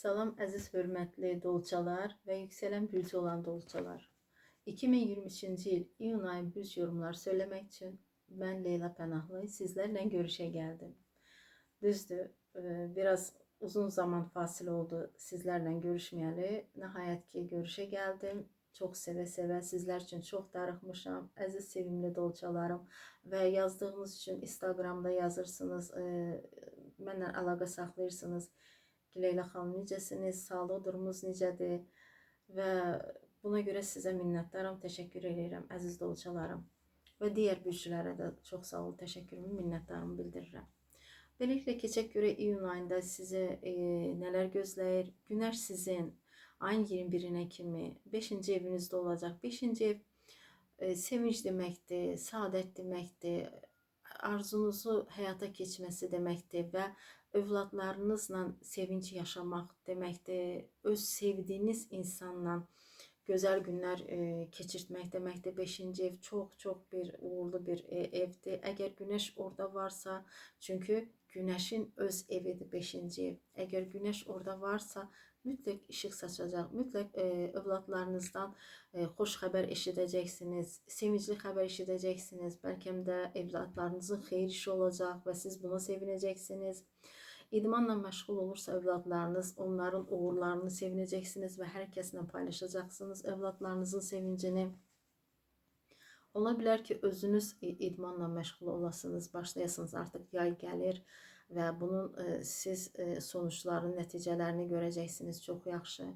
Salam əziz hörmətli dolçalar və yüksələn bürcü olan dolçalar. 2023-cü il iyun ayı bürc yorumları söyləmək üçün mən Leyla Pənahlı sizlərlə görüşə gəldim. Düzdür, e, biraz uzun zaman fasil oldu sizlərlə görüşməyəli. Nəhayət ki, görüşə gəldim. Çox sevə-sevə sizlər üçün çox darıxmışam. Əziz sevimli dolçalarım və yazdığınız üçün Instagramda yazırsınız, e, mənlə əlaqə saxlayırsınız. Leyla xanım necəsiniz? Sağlıq durumunuz necədir? Və buna görə sizə minnətdaram, təşəkkür edirəm əziz dolçalarım. Və digər bürcülərə də çox sağ ol, təşəkkürümü, minnətdarımı bildirirəm. Beləliklə keçək görə iyun ayında sizə e, nələr gözləyir? Günəş sizin ayın 21-nə kimi 5-ci evinizdə olacaq. 5-ci ev e, sevinç deməkdir, saadət deməkdir, arzunuzu həyata keçməsi deməkdir və övladlarınızla sevinç yaşamaq deməkdir. Öz sevdiyiniz insanla gözəl günlər e, keçirtmək deməkdir. 5-ci ev çox-çox bir uğurlu bir e, evdir. Əgər günəş orada varsa, çünki günəşin öz evidir 5-ci ev. Əgər günəş orada varsa, mütləq işıq saçacaq. Mütləq e, övladlarınızdan e, xoş xəbər eşidəcəksiniz, sevincli xəbər eşidəcəksiniz. Bəlkə də evladlarınızın xeyir işi olacaq və siz buna sevinəcəksiniz. İdmanla məşğul olursa övladlarınız, onların uğurlarını sevinəcəksiniz və hər kəslə paylaşacaqsınız övladlarınızın sevincini. Ola bilər ki, özünüz idmanla məşğul olasınız, başlayasınız, artıq yay gəlir və bunun e, siz e, sonuçlarını, nəticələrini görəcəksiniz çox yaxşı.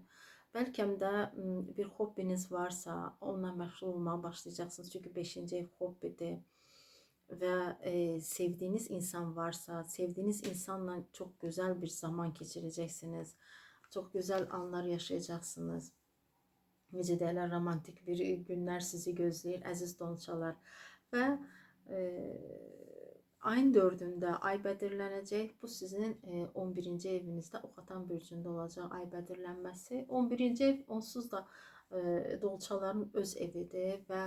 Bəlkə də bir hobbiniz varsa, onunla məşğul olmağa başlayacaqsınız. Çünki 5-ci ev hobbidir və e, sevdiyiniz insan varsa, sevdiyiniz insanla çox gözəl bir zaman keçirəcəksiniz. Çox gözəl anlar yaşayacaqsınız. Necə deyirlər, romantik bir günlər sizi gözləyir, əziz donçalar. Və e, ayın 4-də ay bədirlənəcək. Bu sizin e, 11-ci evinizdə Oxatan bürcündə olacaq ay bədirlənməsi. 11-ci ev onsuz da e, dolçaların öz evidir və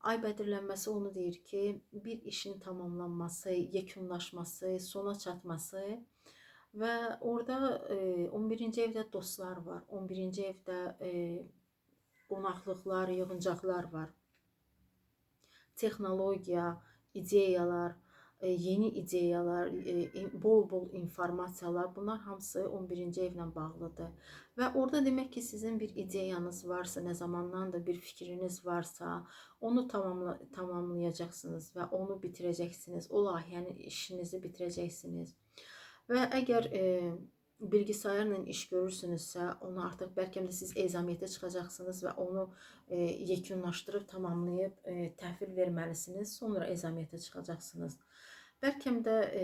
ay bədirlənməsi onu deyir ki, bir işin tamamlanması, yekunlaşması, sona çatması və orada e, 11-ci evdə dostlar var. 11-ci evdə e, qonaqlıqlar, yığıncaqlar var. Texnologiya, ideyalar, e, yeni ideyalar, e, bol-bol informasiyalar bunlar hamısı 11-ci evlə bağlıdır. Və orada demək ki, sizin bir ideyanız varsa, nə zamandan da bir fikriniz varsa, onu tamamla tamamlayacaqsınız və onu bitirəcəksiniz. O layihənin işinizi bitirəcəksiniz. Və əgər e, bilgisayarla iş görürsünüzsə, onu artıq bəlkə də siz ezamiyyətə çıxacaqsınız və onu e, yekunlaşdırıb tamamlayıb e, təhvil verməlisiniz. Sonra ezamiyyətə çıxacaqsınız. Bəlkə də e,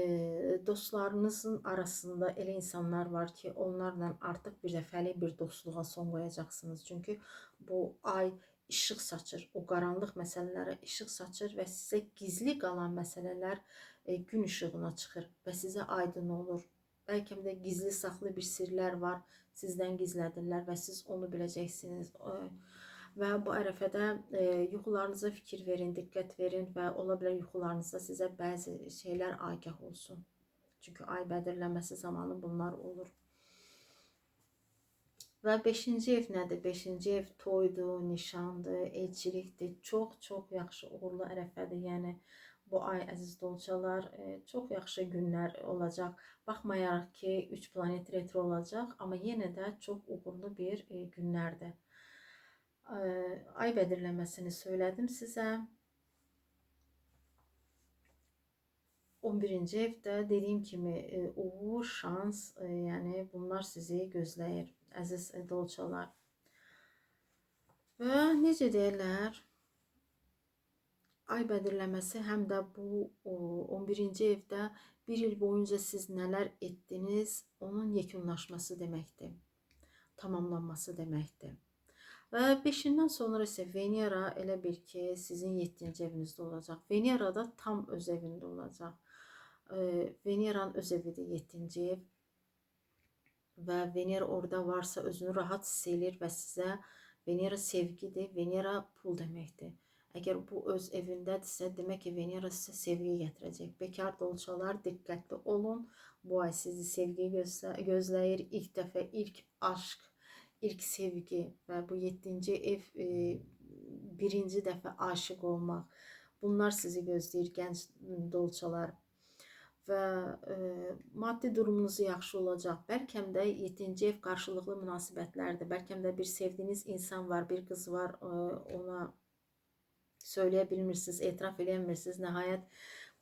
dostlarınızın arasında elə insanlar var ki, onlarla artıq bir dəfəlik bir dostluğa son qoyacaqsınız. Çünki bu ay işıq saçır, o qaranlıq məsələlərə işıq saçır və sizə gizli qalan məsələlər e, gün işığına çıxır və sizə aydın olur. Bəlkə də gizli saxlı bir sirlər var, sizdən gizlədirlər və siz onu biləcəksiniz. E, Və bu ərəfədə e, yuxularınıza fikir verin, diqqət verin və ola bilər yuxularınızda sizə bəzi şeylər agah olsun. Çünki ay bədirlənməsi zamanı bunlar olur. Və 5-ci ev nədir? 5-ci ev toydur, nişandır, elçilikdir. Çox-çox yaxşı uğurlu ərəfədir. Yəni bu ay əziz dolçalar e, çox yaxşı günlər olacaq. Baxmayaraq ki, 3 planet retro olacaq, amma yenə də çox uğurlu bir e, günlərdir. E, Ay bədirləməsini söylədim sizə. 11-ci evdə dediyim kimi uğur, şans, yəni bunlar sizi gözləyir, əziz dolçalar. Və necə deyirlər? Ay bədirləməsi həm də bu o, 11-ci evdə bir il boyunca siz nələr etdiniz, onun yekunlaşması deməkdir. Tamamlanması deməkdir. Və 5-dən sonra isə Venera elə bil ki, sizin 7-ci evinizdə olacaq. Venera da tam öz evində olacaq. Veneranın öz evidir 7-ci ev. Və Venera orada varsa özünü rahat hiss eləyir və sizə Venera sevgidir, Venera pul deməkdir. Əgər bu öz evindədirsə, demək ki, Venera sizə sevgi gətirəcək. Bekar dolçalar diqqətli olun. Bu ay sizi sevgi gözlə- gözləyir. İlk dəfə ilk aşk, ilk sevgi və bu 7-ci ev e, birinci dəfə aşık olmaq. Bunlar sizi gözləyir gənc dolçalar və e, maddi durumunuzu yaxşı olacaq. Bəlkə də 7-ci ev qarşılıqlı münasibətlərdir. Bəlkə də bir sevdiyiniz insan var, bir qız var, e, ona söyləyə bilmirsiniz, etiraf eləmirsiniz. Nəhayət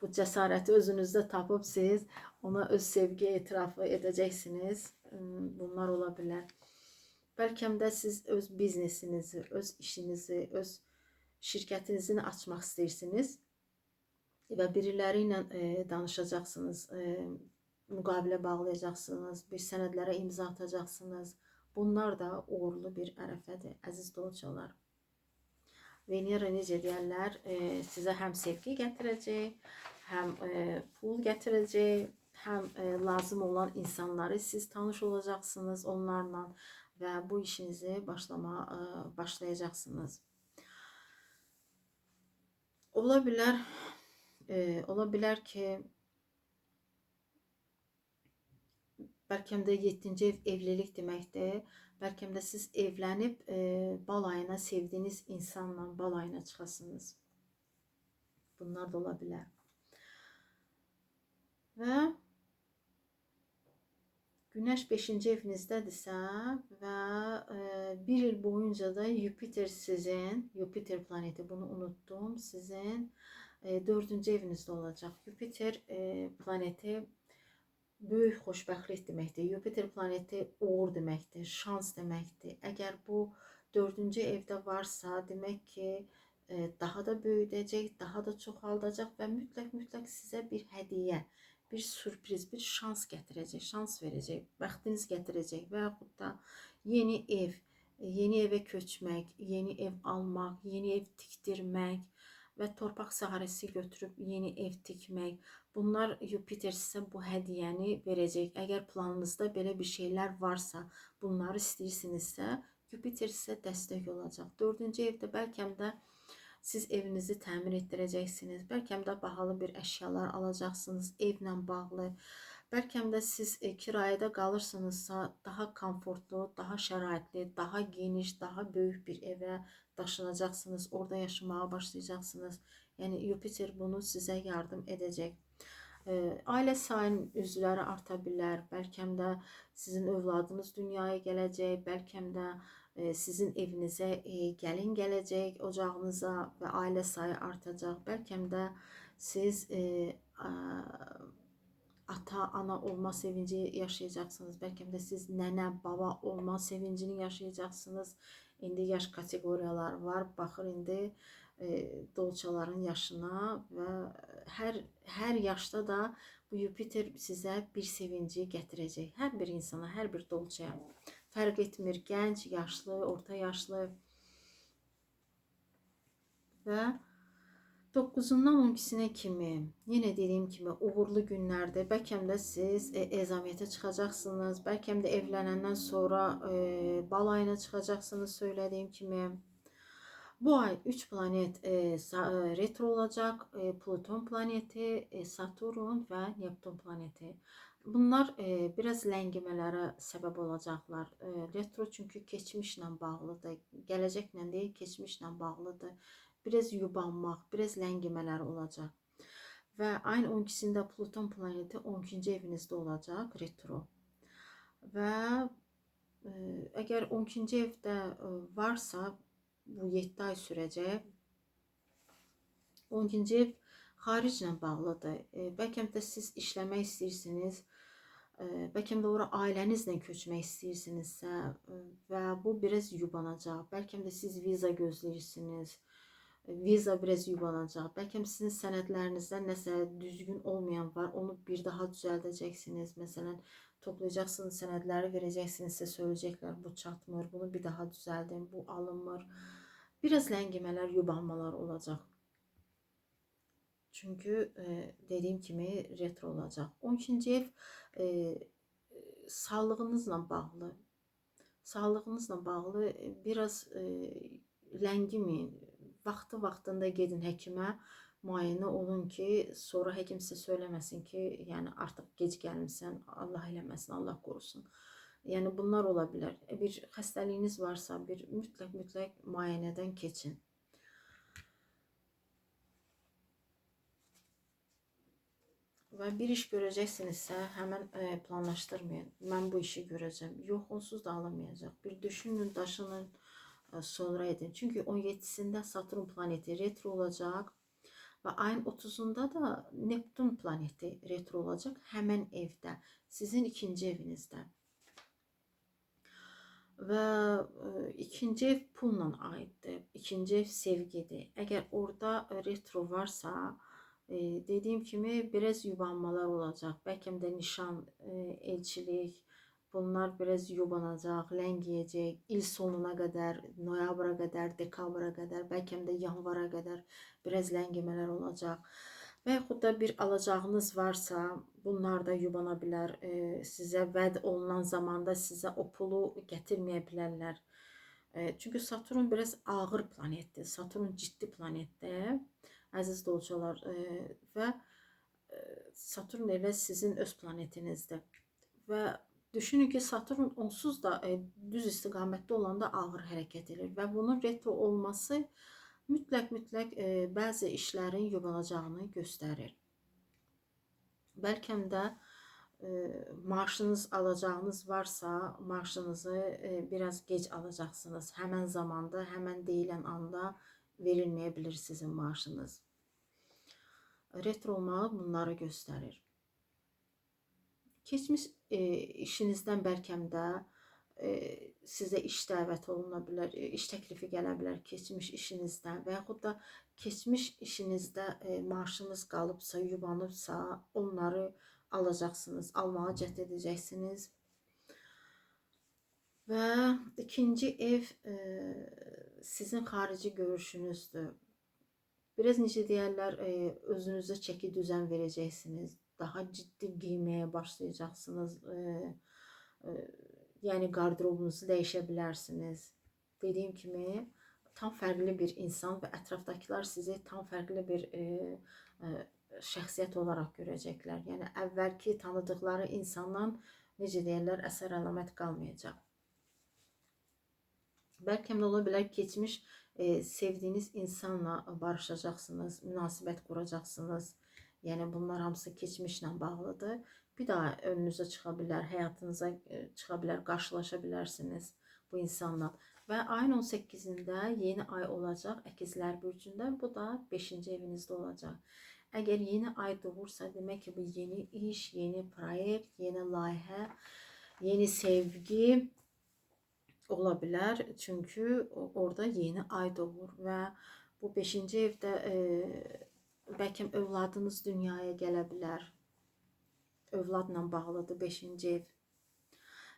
bu cəsarəti özünüzdə tapıb siz ona öz sevgi etirafı edəcəksiniz. Hmm, Bunlar ola bilər. Bəlkə də siz öz biznesinizi, öz işinizi, öz şirkətinizi açmaq istəyirsiniz və biriləri ilə e, danışacaqsınız, e, müqavilə bağlayacaqsınız, bir sənədlərə imza atacaqsınız. Bunlar da uğurlu bir ərəfədir, əziz dolçalar. Venera necə deyərlər, e, sizə həm sevgi gətirəcək, həm e, pul gətirəcək, həm e, lazım olan insanları siz tanış olacaqsınız onlarla və bu işinizi başlama e, başlayacaqsınız. Ola bilər, e, ola bilər ki, bəlkə də 7-ci ev evlilik deməkdir. Bəlkə də siz evlənib e, balayına sevdiyiniz insanla balayına çıxasınız. Bunlar da ola bilər. Və Güneş 5-ci evinizdədirsə və e, bir il boyunca da Jüpiter sizin, Jüpiter planeti bunu unuttum, sizin e, 4-cü evinizdə olacaq. Jüpiter e, planeti böyük xoşbəxtlik deməkdir. Jüpiter planeti uğur deməkdir, şans deməkdir. Əgər bu 4-cü evdə varsa, demək ki, e, daha da böyüdəcək, daha da çoxaldacaq və mütləq mütləq sizə bir hədiyyə, bir sürpriz, bir şans gətirəcək, şans verəcək, bəxtiniz gətirəcək və yaxud da yeni ev, yeni evə köçmək, yeni ev almaq, yeni ev tikdirmək və torpaq sahəsi götürüb yeni ev tikmək. Bunlar Jüpiter sizə bu hədiyyəni verəcək. Əgər planınızda belə bir şeylər varsa, bunları istəyirsinizsə, Jüpiter sizə dəstək olacaq. 4-cü evdə bəlkə də siz evinizi təmir etdirəcəksiniz. Bəlkə də bahalı bir əşyalar alacaqsınız evlə bağlı. Bəlkə də siz e, kirayədə qalırsınızsa, daha komfortlu, daha şəraitli, daha geniş, daha böyük bir evə daşınacaqsınız. Orada yaşamağa başlayacaqsınız. Yəni Jüpiter bunu sizə yardım edəcək. E, ailə sayının üzvləri arta bilər. Bəlkə də sizin övladınız dünyaya gələcək. Bəlkə də e, sizin evinizə e, gəlin gələcək, ocağınıza və ailə sayı artacaq. Bəlkə də siz e, ata, ana olma sevinci yaşayacaqsınız. Bəlkə də siz nənə, baba olma sevincini yaşayacaqsınız. İndi yaş kateqoriyalar var. Baxır indi dolçaların yaşına və hər hər yaşda da bu Jüpiter sizə bir sevinci gətirəcək. Hər bir insana, hər bir dolçaya fərq etmir. Gənc, yaşlı, orta yaşlı və 9-undan 12-sinə kimi, yenə dediyim kimi uğurlu günlərdə bəlkə də siz e, ezamiyyətə çıxacaqsınız, bəlkə də evlənəndən sonra e, balayına çıxacaqsınız söylədiyim kimi. Bu ay 3 planet e, e, retro olacaq. E, Pluton planeti, e, Saturn və Neptun planeti. Bunlar e, biraz ləngimələrə səbəb olacaqlar. E, retro çünki keçmişlə bağlıdır. Gələcəklə deyil, keçmişlə bağlıdır. Biraz yubanmaq, biraz ləngimələr olacaq. Və ayın 12-sində Pluton planeti 12-ci evinizdə olacaq, retro. Və e, əgər 12-ci evdə e, varsa, bu 7 ay sürəcək. 12-ci ev xariclə bağlıdır. E, bəlkə də siz işləmək istəyirsiniz bəlkə də ora ailənizlə köçmək istəyirsinizsə və bu biraz yubanacaq. Bəlkə də siz viza gözləyirsiniz. Viza biraz yubanacaq. Bəlkə sizin sənədlərinizdə nəsə düzgün olmayan var, onu bir daha düzəldəcəksiniz. Məsələn, toplayacaqsınız sənədləri verəcəksiniz, sizə söyləyəcəklər bu çatmır, bunu bir daha düzəldin, bu alınmır. Biraz ləngimələr, yubanmalar olacaq. Çünkü e, dediğim kimi retro olacaq. 12-ci ev e, sağlığınızla bağlı. Sağlığınızla bağlı e, biraz e, ləngimin vaxtı vaxtında gedin həkimə, müayinə olun ki, sonra həkim sizə söyləməsin ki, yəni artıq gec gəlmisən, Allah eləməsin, Allah qorusun. Yəni bunlar ola bilər. Bir xəstəliyiniz varsa, bir mütləq mütləq müayinədən keçin. Və bir iş görəcəksinizsə, həmən e, planlaşdırmayın. Mən bu işi görəcəm. Yox, onsuz da alamayacaq. Bir düşünün, daşının, e, sonra edin. Çünki 17-sində Saturn planeti retro olacaq və ayın 30-unda da Neptun planeti retro olacaq həmən evdə, sizin ikinci evinizdə. Və e, ikinci ev pulla aiddir. İkinci ev sevgidir. Əgər orada retro varsa, e, dediyim kimi biraz yubanmalar olacaq. Bəlkə də nişan, e, elçilik bunlar biraz yubanacaq, ləngiyəcək. İl sonuna qədər, noyabra qədər, dekabra qədər, bəlkə də yanvara qədər biraz ləngimələr olacaq. Və yaxud da bir alacağınız varsa, bunlar da yubana bilər. E, sizə vəd olunan zamanda sizə o pulu gətirməyə bilərlər. E, çünki Saturn biraz ağır planetdir. Saturn ciddi planetdir. Əziz dolçalar e, və e, Saturn elə sizin öz planetinizdir. Və düşünün ki, Saturn onsuz da e, düz istiqamətdə olanda ağır hərəkət edir və bunun retro olması mütləq mütləq e, bəzi işlərin yubanacağını göstərir. Bəlkə də e, maaşınız alacağınız varsa, maaşınızı e, biraz gec alacaqsınız. Həmən zamanda, həmən deyilən anda verilməyə bilər sizin maaşınız. Retro olmağı bunları göstərir. Keçmiş e, işinizdən bəlkəm də e, sizə iş dəvət oluna bilər, iş təklifi gələ bilər keçmiş işinizdən və yaxud da keçmiş işinizdə e, maaşınız qalıbsa, yubanıbsa, onları alacaqsınız, almağa cəhd edəcəksiniz. Və ikinci ev e, sizin xarici görüşünüzdür. Biraz necə deyərlər, e, özünüzə çəki düzən verəcəksiniz. Daha ciddi giyməyə başlayacaqsınız. E, e, yəni qardırobunuzu dəyişə bilərsiniz. Dediyim kimi tam fərqli bir insan və ətrafdakılar sizi tam fərqli bir e, e, şəxsiyyət olaraq görəcəklər. Yəni əvvəlki tanıdıqları insandan necə deyirlər, əsər əlamət qalmayacaq. Bəlkə də ola bilər keçmiş e, sevdiyiniz insanla barışacaqsınız, münasibət quracaqsınız. Yəni bunlar hamısı keçmişlə bağlıdır. Bir daha önünüzə çıxa bilər, həyatınıza e, çıxa bilər, qarşılaşa bilərsiniz bu insanla. Və ayın 18-də yeni ay olacaq Əkizlər burcunda. Bu da 5-ci evinizdə olacaq. Əgər yeni ay doğursa, demək ki, bu yeni iş, yeni proyekt, yeni layihə, yeni sevgi ola bilər. Çünki orada yeni ay doğur və bu 5-ci evdə e, belki evladınız dünyaya gelebilir övladla bağlıdır 5-ci ev.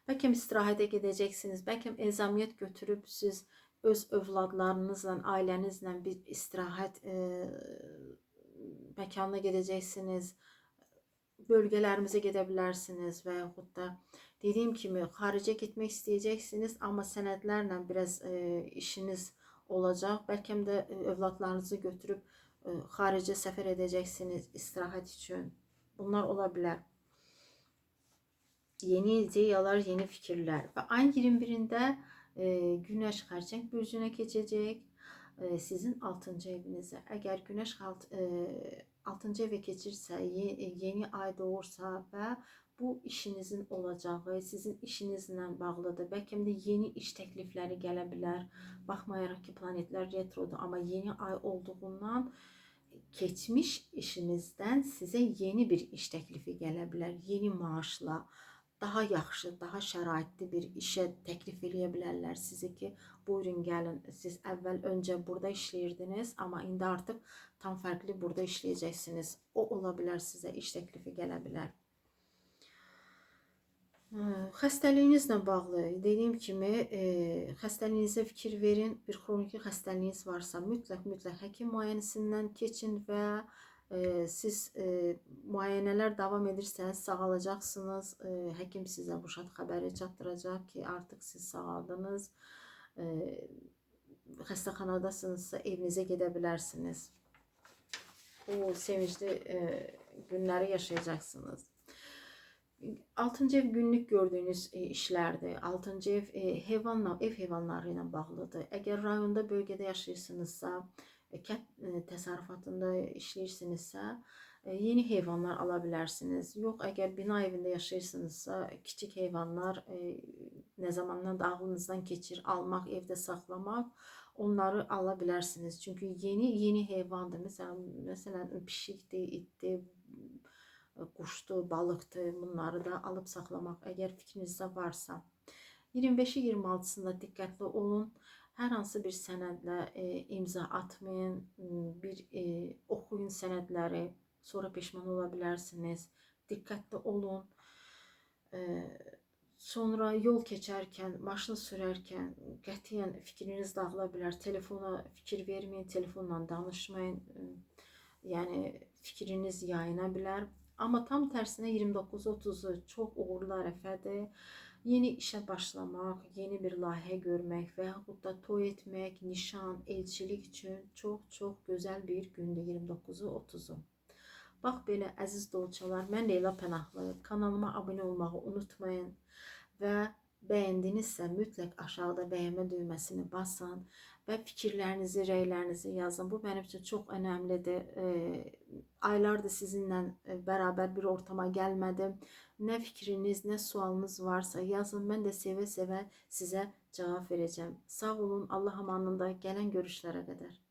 Bəlkə istirahətə gedəcəksiniz, bəlkə ezamiyyət götürüb siz öz övladlarınızla, ailənizlə bir istirahət e, məkanına gedəcəksiniz. Bölgələrimizə gedə bilərsiniz və yaxud da dediyim kimi xaricə getmək istəyəcəksiniz, amma sənədlərlə biraz e, işiniz olacaq. Bəlkə də e, övladlarınızı götürüb e, xaricə səfər edəcəksiniz istirahət üçün. Bunlar ola bilər yeni ideyalar, yeni fikirler. Ve ayın 21'inde e, Güneş Xərçəng bürcünə keçəcək. E, sizin 6-cı evinizə. Əgər Güneş alt, e, 6-cı evə keçirsə, yeni ay doğursa və bu işinizin olacağı, sizin işinizlə bağlıdır. Bəlkə də yeni iş təklifləri gələ bilər. Baxmayaraq ki, planetlər retrodur, amma yeni ay olduğundan keçmiş işinizdən sizə yeni bir iş təklifi gələ bilər. Yeni maaşla, daha yaxşı, daha şəraitli bir işə təklif eləyə bilərlər sizi ki, buyurun gəlin. Siz əvvəl öncə burada işləyirdiniz, amma indi artıq tam fərqli burada işləyəcəksiniz. O ola bilər sizə iş təklifi gələ bilər. Xəstəliyinizlə bağlı dediyim kimi, e, xəstəliyinizə fikir verin. Bir xroniki xəstəliyiniz varsa, mütləq mütləq həkim müayinəsindən keçin və e, siz e, müayinələr davam edirsəniz sağalacaqsınız. E, həkim sizə bu şad xəbəri çatdıracaq ki, artıq siz sağaldınız. E, xəstəxanadasınızsa evinizə gedə bilərsiniz. O sevincli e, günləri yaşayacaqsınız. Altıncı ev günlük gördüyünüz e, işlərdir. Altıncı ev e, heyvanla, ev heyvanları ilə bağlıdır. Əgər rayonda, bölgədə yaşayırsınızsa, e, e, təsərrüfatında işləyirsinizsə, yeni heyvanlar ala bilərsiniz. Yox, əgər bina evində yaşayırsınızsa, kiçik heyvanlar nə zamandan da ağlınızdan keçir almaq, evdə saxlamaq, onları ala bilərsiniz. Çünki yeni yeni heyvandır. Məsələn, məsələn pişikdir, itdir, quşdur, balıqdır. Bunları da alıb saxlamaq əgər fikrinizdə varsa. 25-i 26-sında diqqətli olun. Hər hansı bir sənədlə e, imza atmayın. Bir e, oxuyun sənədləri, sonra peşman ola bilərsiniz. Diqqətli olun. E, sonra yol keçərkən, maşını sürərkən qətiyyən fikriniz dağıla bilər. Telefona fikir verməyin, telefonla danışmayın. Yəni fikriniz yayına bilər. Amma tam tərsinə 29-30-u çox uğurlu ərəfədir. Yeni işə başlamaq, yeni bir layihə görmək və yaxud da toy etmək, nişan, elçilik üçün çox-çox gözəl bir gündür 29-u 30-u. Bax belə əziz dolçalar, mən Leyla Pənahlı. Kanalıma abunə olmağı unutmayın və bəyəndinizsə mütləq aşağıda bəyənmə düyməsini basın və fikirlərinizi, rəylərinizi yazın. Bu mənim üçün çox önəmlidir. E, aylardır sizinlə e, bərabər bir ortama gəlmədim. Nə fikriniz, nə sualınız varsa yazın. Mən də sevə-sevə sizə cavab verəcəm. Sağ olun. Allah amanında gələn görüşlərə qədər.